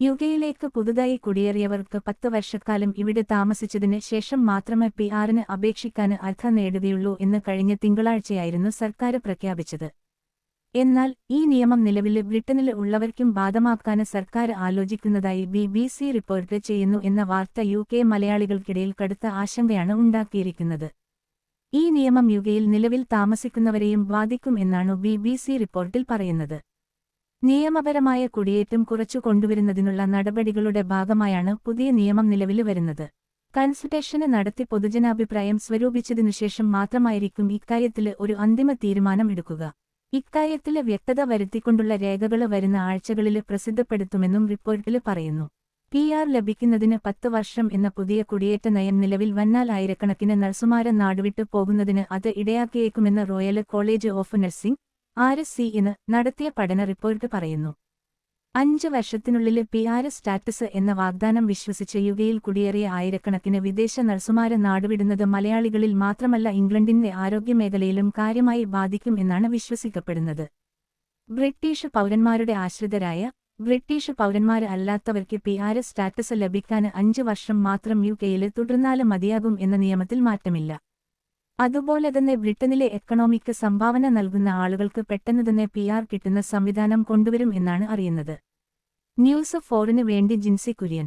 യുകെയിലേക്ക് പുതുതായി കുടിയേറിയവർക്ക് പത്ത് വർഷക്കാലം ഇവിടെ താമസിച്ചതിന് ശേഷം മാത്രമേ പി ആറിന് അപേക്ഷിക്കാൻ അർഹ നേടുകയുള്ളൂ എന്ന് കഴിഞ്ഞ തിങ്കളാഴ്ചയായിരുന്നു സർക്കാർ പ്രഖ്യാപിച്ചത്. എന്നാൽ ഈ നിയമം നിലവിൽ ബ്രിട്ടനിൽ ഉള്ളവർക്കും ബാധമാക്കാൻ സർക്കാർ ആലോചിക്കുന്നതായി ബി ബി സി റിപ്പോർട്ട് ചെയ്യുന്നു എന്ന വാർത്ത യു കെ മലയാളികൾക്കിടയിൽ കടുത്ത ആശങ്കയാണ് ഉണ്ടാക്കിയിരിക്കുന്നത്. ഈ നിയമം യുകെയിൽ നിലവിൽ താമസിക്കുന്നവരെയും ബാധിക്കും എന്നാണ് ബി ബി സി റിപ്പോർട്ടിൽ പറയുന്നത്. നിയമപരമായ കുടിയേറ്റം കുറച്ചു കൊണ്ടുവരുന്നതിനുള്ള നടപടികളുടെ ഭാഗമായാണ് പുതിയ നിയമം നിലവിൽ വരുന്നത്. കൺസൾട്ടേഷന് നടത്തി പൊതുജനാഭിപ്രായം സ്വരൂപിച്ചതിനുശേഷം മാത്രമായിരിക്കും ഇക്കാര്യത്തിൽ ഒരു അന്തിമ തീരുമാനം എടുക്കുക. ഇക്കാര്യത്തിൽ വ്യക്തത വരുത്തിക്കൊണ്ടുള്ള രേഖകൾ വരുന്ന ആഴ്ചകളിൽ പ്രസിദ്ധപ്പെടുത്തുമെന്നും റിപ്പോർട്ടിൽ പറയുന്നു. പി ആർ ലഭിക്കുന്നതിന് പത്ത് വർഷം എന്ന പുതിയ കുടിയേറ്റ നയം നിലവിൽ വന്നാൽ ആയിരക്കണക്കിന് നഴ്സുമാരെ നാടുവിട്ടു പോകുന്നതിന് അത് ഇടയാക്കിയേക്കുമെന്ന് royal college of nursing R S C ഇന്ന് നടത്തിയ പഠന റിപ്പോർട്ട് പറയുന്നു. അഞ്ച് വർഷത്തിനുള്ളിൽ പി ആർ എസ് സ്റ്റാറ്റസ് എന്ന വാഗ്ദാനം വിശ്വസിച്ച് യുകയിൽ കുടിയേറിയ ആയിരക്കണക്കിന് വിദേശ നഴ്സുമാരെ നാടുവിടുന്നത് മലയാളികളിൽ മാത്രമല്ല ഇംഗ്ലണ്ടിന്റെ ആരോഗ്യമേഖലയിലും കാര്യമായി ബാധിക്കും എന്നാണ് വിശ്വസിക്കപ്പെടുന്നത്. ബ്രിട്ടീഷ് പൗരന്മാരുടെ ആശ്രിതരായ ബ്രിട്ടീഷ് പൗരന്മാർ അല്ലാത്തവർക്ക് പി ആർ എസ് സ്റ്റാറ്റസ് ലഭിക്കാൻ അഞ്ച് വർഷം മാത്രം യു കെയിൽ തുടർന്നാൽ മതിയാകും എന്ന നിയമത്തിൽ മാറ്റമില്ല. അതുപോലെ തന്നെ ബ്രിട്ടനിലെ എക്കണോമിക്ക് സംഭാവന നൽകുന്ന ആളുകൾക്ക് പെട്ടെന്ന് തന്നെ പി ആർ കിട്ടുന്ന സംവിധാനം കൊണ്ടുവരും എന്നാണ് അറിയുന്നത്. ന്യൂസ് ഫോറിന് വേണ്ടി ജിൻസി കുര്യൻ.